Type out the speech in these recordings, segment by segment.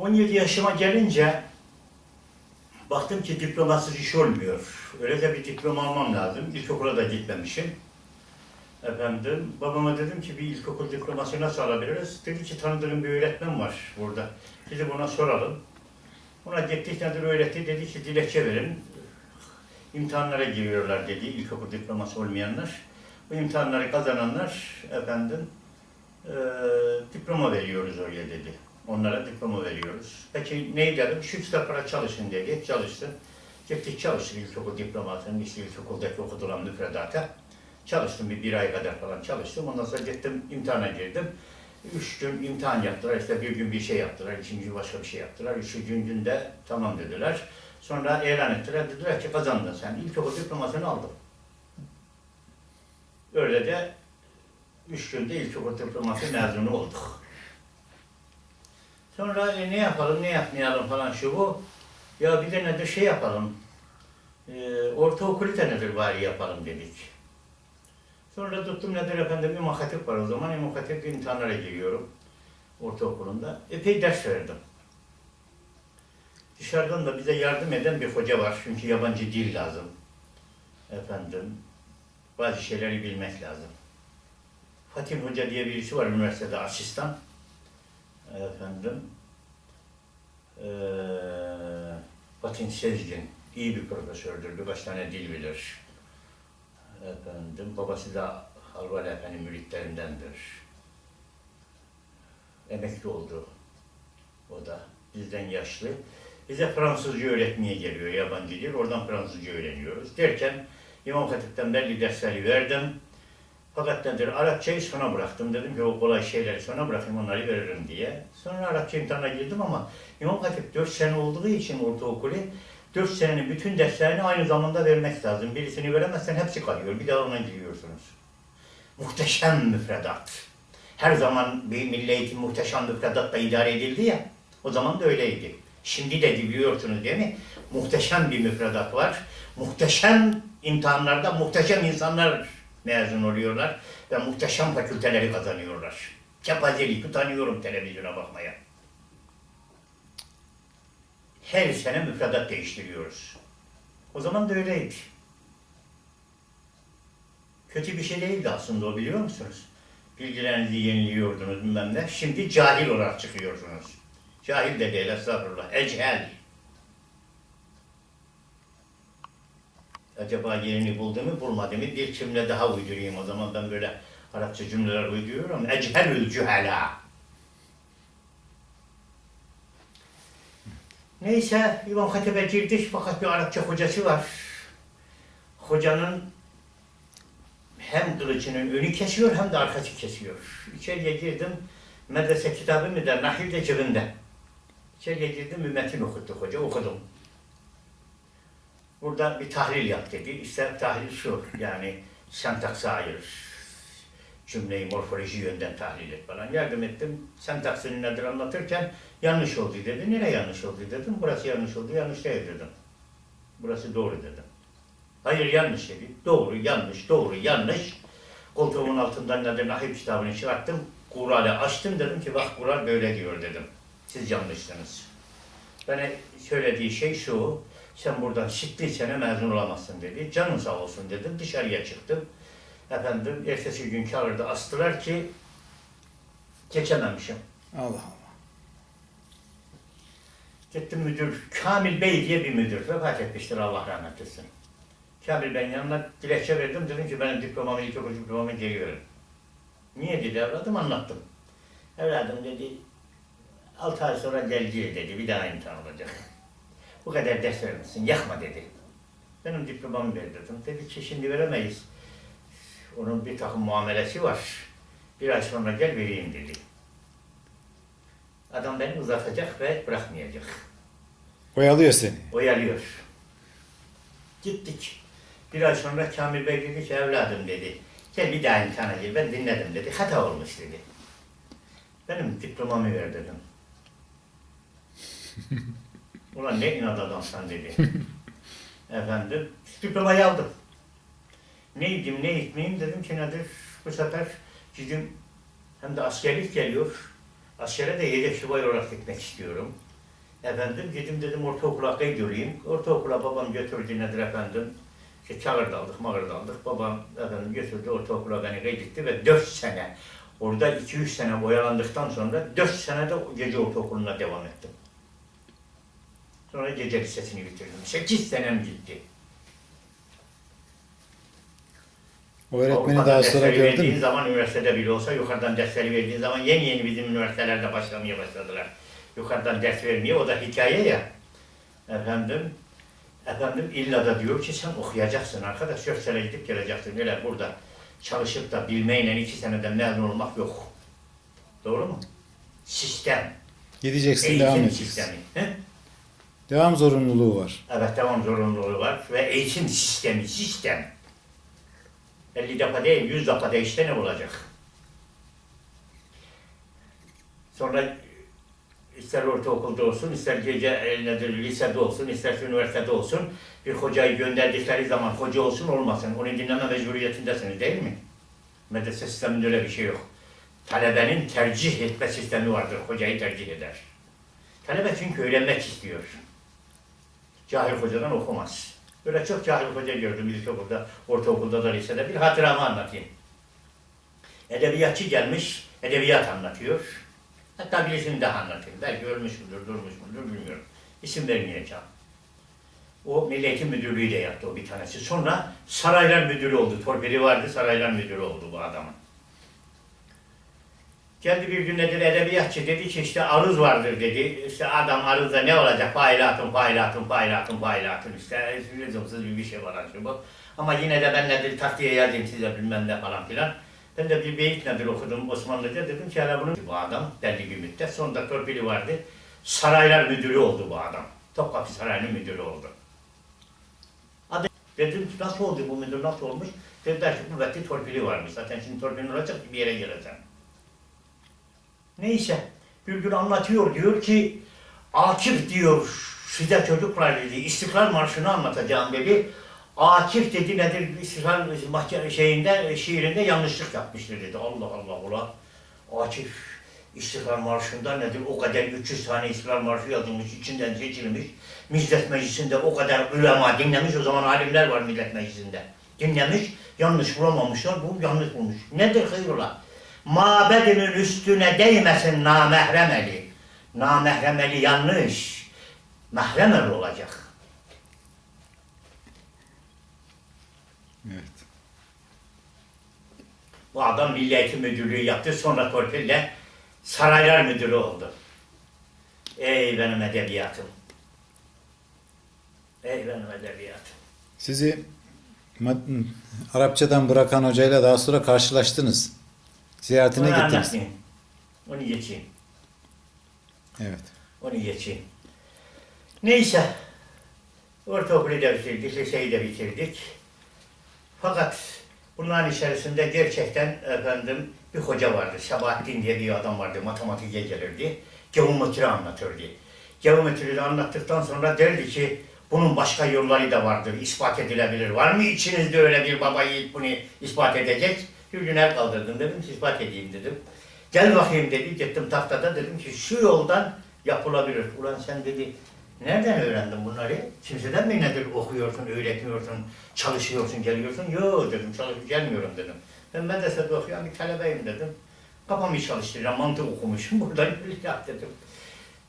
17 yaşıma gelince baktım ki diplomasız iş olmuyor. Öyle de bir diploma almam lazım. İlkokula da gitmemişim. Efendim, babama dedim ki bir ilkokul diploması nasıl alabiliriz? Dedi ki tanıdığım bir öğretmen var burada. Gidip ona soralım. Ona gittik nedir öğretti. Dedi ki dilekçe verin. İmtihanlara giriyorlar dedi ilkokul diploması olmayanlar. Bu imtihanları kazananlar efendim eee, diploma veriyoruz oraya dedi. Onlara diploma veriyoruz. Peki neyi dedim? Şu kitaplara çalışın dedi. Çalıştım. Gittik çalıştık ilkokul diplomasının, işte ilkokuldaki okutulan müfredata. Çalıştım bir, bir ay kadar falan çalıştım. Ondan sonra gittim imtihana girdim. Üç gün imtihan yaptılar. İşte bir gün bir şey yaptılar. ikinci gün başka bir şey yaptılar. Üçüncü günde tamam dediler. Sonra ilan ettiler. Dediler ki kazandın sen. İlkokul diplomasını aldın. Öyle de üç günde ilkokul diploması mezunu olduk. Sonra e, ne yapalım, ne yapmayalım falan şu bu. Ya bir de nedir şey yapalım. E, ortaokulu da nedir bari yapalım dedik. Sonra tuttum nedir efendim İmam Hatip var o zaman. İmam Hatip imtihanlara giriyorum. Ortaokulunda. Epey ders verdim. Dışarıdan da bize yardım eden bir hoca var. Çünkü yabancı dil lazım. Efendim, bazı şeyleri bilmek lazım. Fatih Hoca diye birisi var üniversitede asistan. Efendim, eee Fatih Sezgin iyi bir profesördür. Birkaç tane dil bilir. Efendim, babası da Halval Efendi müritlerindendir. Emekli oldu o da. Bizden yaşlı. Bize Fransızca öğretmeye geliyor yabancı dil. Oradan Fransızca öğreniyoruz. Derken İmam Hatip'ten belli dersleri verdim. Fakat nedir Arapçayı sona bıraktım. Dedim ki o kolay şeyleri sona bırakayım onları veririm diye. Sonra Arapça imtihana girdim ama İmam Hatip 4 sene olduğu için ortaokulu 4 senenin bütün derslerini aynı zamanda vermek lazım. Birisini veremezsen hepsi kalıyor. Bir daha ona giriyorsunuz. Muhteşem müfredat. Her zaman bir milli eğitim muhteşem müfredatla idare edildi ya. O zaman da öyleydi. Şimdi de biliyorsunuz değil mi? Muhteşem bir müfredat var. Muhteşem imtihanlarda muhteşem insanlar mezun oluyorlar ve muhteşem fakülteleri kazanıyorlar. Kepazelik utanıyorum televizyona bakmaya. Her sene müfredat değiştiriyoruz. O zaman da öyleydi. Kötü bir şey değildi aslında o biliyor musunuz? Bilgilerinizi yeniliyordunuz bilmem ne. Şimdi cahil olarak çıkıyorsunuz. Cahil de değil estağfurullah. Ecel. Acaba yerini buldu mu bulmadı mı? Bir cümle daha uydurayım o zaman ben böyle Arapça cümleler uyduruyorum. Echelül cühela. Neyse İmam Hatip'e girdik fakat bir Arapça hocası var. Hocanın hem kılıcının önü kesiyor hem de arkası kesiyor. İçeriye girdim. Medrese kitabı mı der, nahil de cebinde. İçeriye girdim, bir metin okuttu hoca, okudum. Burada bir tahlil yap dedi. İşte tahlil şu, yani sentaksı ayır, cümleyi morfoloji yönden tahlil et falan. Yardım ettim. Sentaksinin nedir anlatırken yanlış oldu dedi. Nereye yanlış oldu dedim. Burası yanlış oldu, yanlış değil dedim. Burası doğru dedim. Hayır yanlış dedi. Doğru, yanlış, doğru, yanlış. Koltuğumun altından nedir nahip kitabını çıkarttım. Kur'an'ı açtım dedim ki bak Kur'an böyle diyor dedim. Siz yanlışsınız. Bana söylediği şey şu. Sen buradan çıktığı sene mezun olamazsın dedi. Canın sağ olsun dedim. Dışarıya çıktım. Efendim ertesi gün kağıdı astılar ki geçememişim. Allah Allah. Gittim müdür, Kamil Bey diye bir müdür. Vefat etmiştir Allah rahmet etsin. Kamil Bey'in yanına dilekçe verdim. Dedim ki benim diplomamı, ilkokul diplomamı geri verin. Niye dedi evladım anlattım. Evladım dedi, 6 ay sonra geleceği dedi, bir daha imtihan olacak. Bu kadar ders vermişsin, yakma dedi. Benim diplomamı ver dedim. Dedi ki şimdi veremeyiz. Onun bir takım muamelesi var. Bir ay sonra gel vereyim dedi. Adam beni uzatacak ve bırakmayacak. Oyalıyor seni. Oyalıyor. Gittik. Bir ay sonra Kamil Bey dedi ki evladım dedi. Gel bir daha imtihana gir. Ben dinledim dedi. Hata olmuş dedi. Benim diplomamı ver dedim. Ulan ne inat adamsan dedi. Efendim diplomayı aldım. Neydim ne etmeyeyim dedim ki nedir bu sefer bizim hem de askerlik geliyor. Askere de yedek subay olarak gitmek istiyorum. Efendim dedim dedim ortaokula kaydırayım. Ortaokula babam götürdü nedir efendim. İşte çağırdı aldık, mağırdı aldık. Babam efendim götürdü ortaokula beni kaydetti ve 4 sene orada 2-3 sene oyalandıktan sonra 4 sene de gece ortaokuluna devam ettim. Sonra gece lisesini bitirdim. 8 senem gitti. O öğretmeni Avrupa'da daha sonra gördün verdiğin mü? zaman üniversitede bile olsa yukarıdan dersleri verdiğin zaman yeni yeni bizim üniversitelerde başlamaya başladılar. Yukarıdan ders vermeye o da hikaye ya. Efendim efendim illa da diyor ki sen okuyacaksın arkadaş. Dört sene gidip geleceksin. Öyle burada çalışıp da bilmeyle iki seneden mezun olmak yok. Doğru mu? Sistem. Gideceksin Eğitim devam edeceksin. sistemi. He? Devam zorunluluğu var. Evet devam zorunluluğu var ve eğitim sistemi, sistem. 50 defa değil, 100 defa değişte ne olacak? Sonra ister ortaokulda olsun, ister gece e, nedir, lisede olsun, ister üniversitede olsun, bir hocayı gönderdikleri zaman hoca olsun olmasın, onu dinleme mecburiyetindesiniz değil mi? Medrese sisteminde öyle bir şey yok. Talebenin tercih etme sistemi vardır, hocayı tercih eder. Talebe çünkü öğrenmek istiyor cahil hocadan okumaz. Böyle çok cahil hoca gördüm ilkokulda, ortaokulda da lisede. Bir hatıramı anlatayım. Edebiyatçı gelmiş, edebiyat anlatıyor. Hatta birisini daha anlatayım. Belki ölmüş müdür, durmuş mudur bilmiyorum. İsim vermeyeceğim. O Milli Eğitim Müdürlüğü de yaptı o bir tanesi. Sonra Saraylar Müdürü oldu. Torpili vardı, Saraylar Müdürü oldu bu adamın. Geldi bir gün nedir edebiyatçı dedi ki işte arız vardır dedi. İşte adam arızda ne olacak? Failatın, failatın, failatın, failatın işte lüzumsuz bir şey var şu bu. Ama yine de ben nedir taktiğe yazayım size bilmem ne falan filan. Ben de bir beyit nedir okudum Osmanlıca dedim ki hele bunu bu adam belli bir müddet. Sonunda torpili vardı. Saraylar müdürü oldu bu adam. Topkapı Sarayı'nın müdürü oldu. Adı, dedim nasıl oldu bu müdür nasıl olmuş? Dediler ki kuvvetli torpili varmış. Zaten şimdi torpilin olacak bir yere geleceksin. Neyse, bir gün anlatıyor diyor ki Akif diyor size çocuklar dedi İstiklal Marşı'nı anlatacağım dedi. Akif dedi nedir İstiklal şeyinde şiirinde yanlışlık yapmıştır dedi. Allah Allah ula. Akif İstiklal Marşı'nda nedir o kadar 300 tane İstiklal Marşı yazılmış içinden seçilmiş. Millet Meclisi'nde o kadar ulema dinlemiş o zaman alimler var Millet Meclisi'nde. Dinlemiş yanlış bulamamışlar bu yanlış bulmuş. Nedir hayrola? Mabedinin üstüne değmesin namahremeli. Namahremeli yanlış. Mahremeli olacak. Evet. Bu adam Milli Eğitim Müdürlüğü yaptı. Sonra torpille Saraylar Müdürü oldu. Ey benim edebiyatım. Ey benim edebiyatım. Sizi Arapçadan bırakan hocayla daha sonra karşılaştınız. Ziyaretine Onu gittiniz. anlatmayayım. Onu geçeyim. Evet. Onu geçeyim. Neyse. Ortaokulu da bitirdik, liseyi de bitirdik. Fakat bunların içerisinde gerçekten efendim bir hoca vardı. Sabahattin diye bir adam vardı. Matematiğe gelirdi. Geometri anlatırdı. Geometriyi anlattıktan sonra derdi ki bunun başka yolları da vardır. ispat edilebilir. Var mı içinizde öyle bir baba yiğit bunu ispat edecek? Bir kaldırdım dedim ki ispat edeyim dedim. Gel bakayım dedi. Gittim tahtada dedim ki şu yoldan yapılabilir. Ulan sen dedi nereden öğrendin bunları? Kimseden mi nedir okuyorsun, öğretiyorsun, çalışıyorsun, geliyorsun? Yok dedim çalışıp gelmiyorum dedim. Ben medresede okuyan bir talebeyim dedim. Kafamı çalıştıracağım, mantık okumuşum. Buradan yap dedim.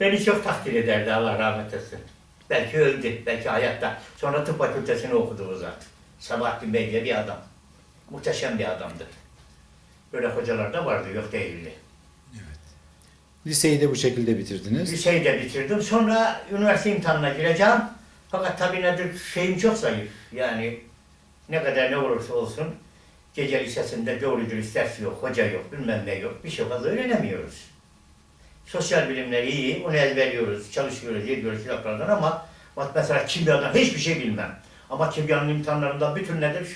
Beni çok takdir ederdi Allah rahmet etsin. Belki öldü, belki hayatta. Sonra tıp fakültesini okudu o zat. Sabahattin Bey diye bir adam. Muhteşem bir adamdı. Böyle hocalar da vardı, yok değildi. Liseyi de bu şekilde bitirdiniz. Liseyi de bitirdim. Sonra üniversite imtihanına gireceğim. Fakat tabii nedir şeyim çok zayıf. Yani ne kadar ne olursa olsun gece lisesinde doğru dürüst ders yok, hoca yok, bilmem ne yok. Bir şey fazla öğrenemiyoruz. Sosyal bilimler iyi, onu ezberliyoruz, çalışıyoruz, ediyoruz kitaplardan ama bak mesela kimyadan hiçbir şey bilmem. Ama kimyanın imtihanlarında bütün nedir?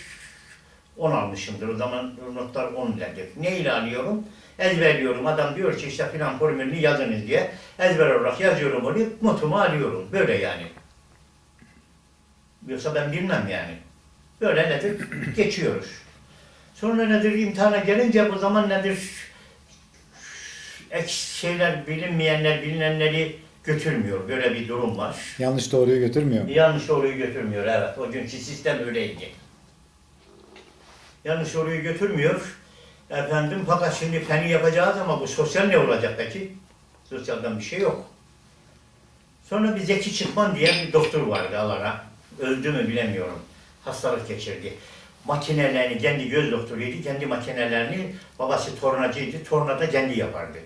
10 almışımdır. O zaman notlar 10 nedir? Ne ile alıyorum? Ezberliyorum. Adam diyor ki işte filan formülünü yazınız diye. Ezber olarak yazıyorum onu, notumu alıyorum. Böyle yani. Yoksa ben bilmem yani. Böyle nedir? Geçiyoruz. Sonra nedir? imtihana gelince bu zaman nedir? Ek şeyler, bilinmeyenler, bilinenleri götürmüyor. Böyle bir durum var. Yanlış doğruyu götürmüyor? Yanlış doğruyu götürmüyor evet. O günkü sistem öyleydi. Yanlış doğruyu götürmüyor. Efendim fakat şimdi feni yapacağız ama bu sosyal ne olacak peki? Sosyaldan bir şey yok. Sonra bir Zeki Çıkman diye bir doktor vardı Alara. Öldü mü bilemiyorum. Hastalık geçirdi. Makinelerini, kendi göz doktoruydu. Kendi makinelerini, babası tornacıydı. Tornada kendi yapardı.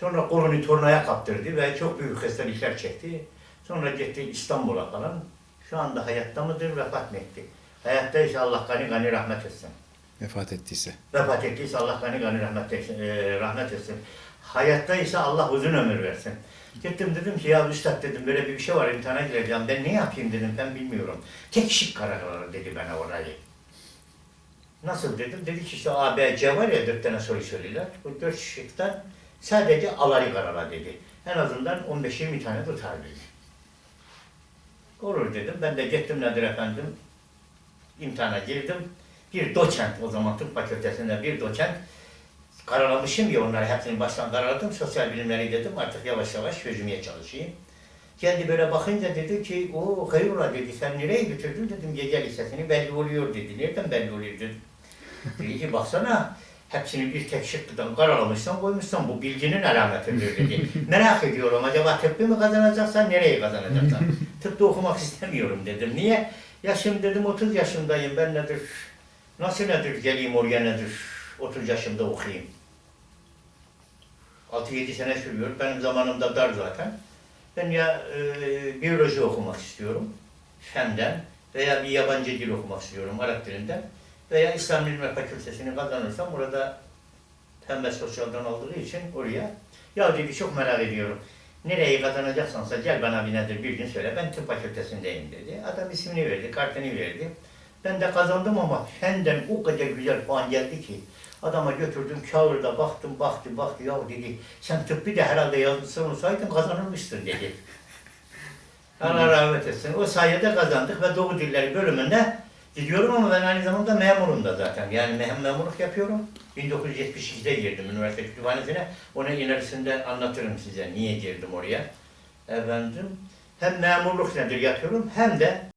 Sonra kolunu tornaya kaptırdı ve çok büyük hastalıklar çekti. Sonra gitti İstanbul'a falan. Şu anda hayatta mıdır, vefat mı etti? Hayattaysa Allah gani gani rahmet etsin. Vefat ettiyse. Vefat ettiyse Allah gani gani rahmet etsin. e, rahmet etsin. Hayattaysa Allah uzun ömür versin. Gittim dedim ki ya üstad dedim böyle bir şey var imtihana gireceğim. Ben ne yapayım dedim ben bilmiyorum. Tek şık kararları dedi bana orayı. Nasıl dedim? Dedi ki işte A, B, C var ya dört tane soru söylüyorlar. Bu dört şıktan sadece alayı karara dedi. En azından 15-20 tane tutar dedi. Olur dedim. Ben de gittim nedir efendim? İmtihana girdim. Bir doçent o zaman tıp fakültesinde bir doçent karalamışım ya onları hepsini baştan karaladım. Sosyal bilimleri dedim artık yavaş yavaş çözmeye çalışayım. Kendi böyle bakınca dedi ki o hayrola dedi sen nereye bitirdin dedim gece lisesini belli oluyor dedi. Nereden belli oluyor dedim. Dedi ki baksana hepsini bir tek şıklıdan karalamışsan koymuşsan bu bilginin alametidir dedi. Merak ediyorum acaba tıbbı mı kazanacaksan nereye kazanacaksan. Tıpta okumak istemiyorum dedim. Niye? Yaşım dedim 30 yaşındayım ben nedir? Nasıl nedir geleyim oraya nedir? 30 yaşımda okuyayım. 6-7 sene sürüyor. Benim zamanımda dar zaten. Ben ya e, biyoloji okumak istiyorum. Fenden veya bir yabancı dil okumak istiyorum Arap dilinden. Veya İslam Bilimler Fakültesini kazanırsam burada pembe sosyaldan olduğu için oraya. Ya dedi çok merak ediyorum. Nereyi kazanacaksansa gel bana bir nedir bir gün söyle. Ben tıp fakültesindeyim dedi. Adam ismini verdi, kartını verdi. Ben de kazandım ama fenden o kadar güzel puan geldi ki. Adama götürdüm kağıda baktım baktı baktı ya dedi sen tıbbı da herhalde yazmışsın olsaydın kazanılmıştın dedi. Allah rahmet etsin. O sayede kazandık ve Doğu Dilleri bölümünde gidiyorum ama ben aynı zamanda memurum da zaten. Yani memurluk yapıyorum. 1972'de girdim üniversite kütüphanesine. Onun ilerisinde anlatırım size niye girdim oraya. Efendim hem memurluk nedir yapıyorum hem de